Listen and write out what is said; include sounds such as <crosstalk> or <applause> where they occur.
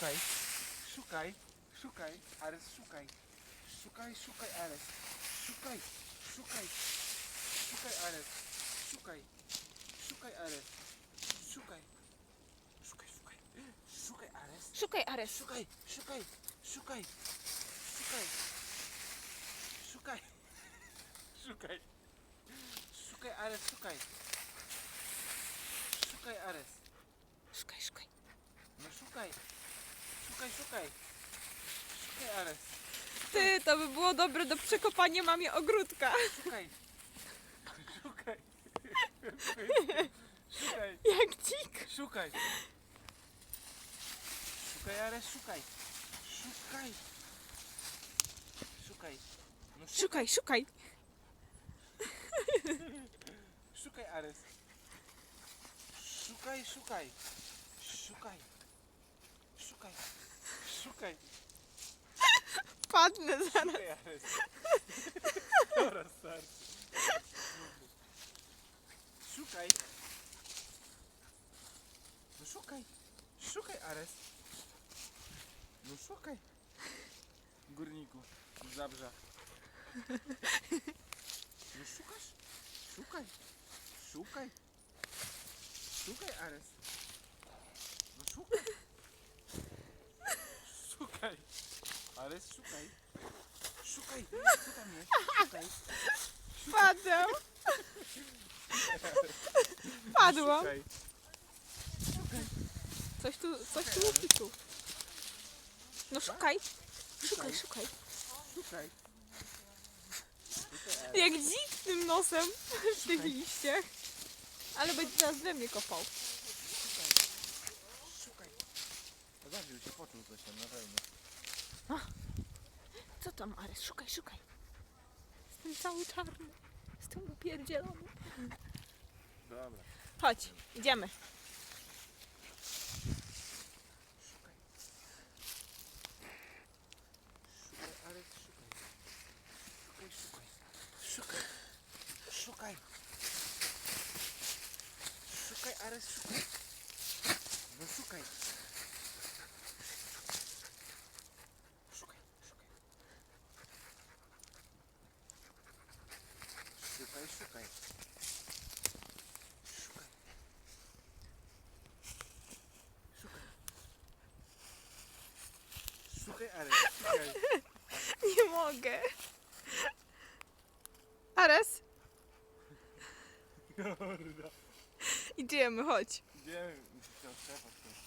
szukaj, szukaj, szukaj, Ares, szukaj, szukaj, szukaj, Ares, szukaj, szukaj, szukaj, Ares, szukaj, szukaj, Ares, szukaj, szukaj, szukaj, szukaj, Ares, Szukaj, Ares. szukaj, szukaj, szukaj, szukaj, szukaj, szukaj, szukaj, Ares, szukaj, szukaj, Ares. Szukaj, szukaj. No szukaj. Szukaj, szukaj. Szukaj, Ares. Ty, to by było dobre do przekopania mamie ogródka. Szukaj. Szukaj. Szukaj. Jak dzik. Szukaj. Szukaj, Ares, szukaj. Szukaj. Szukaj. No szukaj. Szukaj, szukaj. Szukaj, Ares. Szukaj, szukaj. Szukaj. Szukaj. Szukaj. <laughs> Padnę zaraz. Szukaj, Ares. Dobra, starczy. Szukaj. No szukaj. Szukaj, Ares. No szukaj. Górniku z Zabrza. No szukasz? Szukaj. Szukaj. Szukaj, Ares. No szukaj. Szukaj. Ares, szukaj. Szukaj. Co tam jest? Szukaj. Padam. Padłam. Szukaj. Coś tu, coś tu jest tu. No szukaj. Szukaj, szukaj. Szukaj. Jak dzik tym nosem w tych liściach. Ale będzie teraz we mnie kopał. Szukaj. Szukaj. No zabił się, poczuł coś tam na pewno. Tam, Ares? Szukaj, szukaj. Jestem cały czarny. Jestem upierdzielony. Dobra. Chodź, idziemy. Szukaj. Szukaj, Ares, szukaj. Szukaj, szukaj. Szukaj. Szukaj. Szukaj, Ares, szukaj. No. Szukaj, szukaj. Szukaj, szukaj. Szukaj. Szukaj. Ares, szukaj. <laughs> Nie mogę. Ares, Dobra. idziemy, chodź. Idziemy, musisz.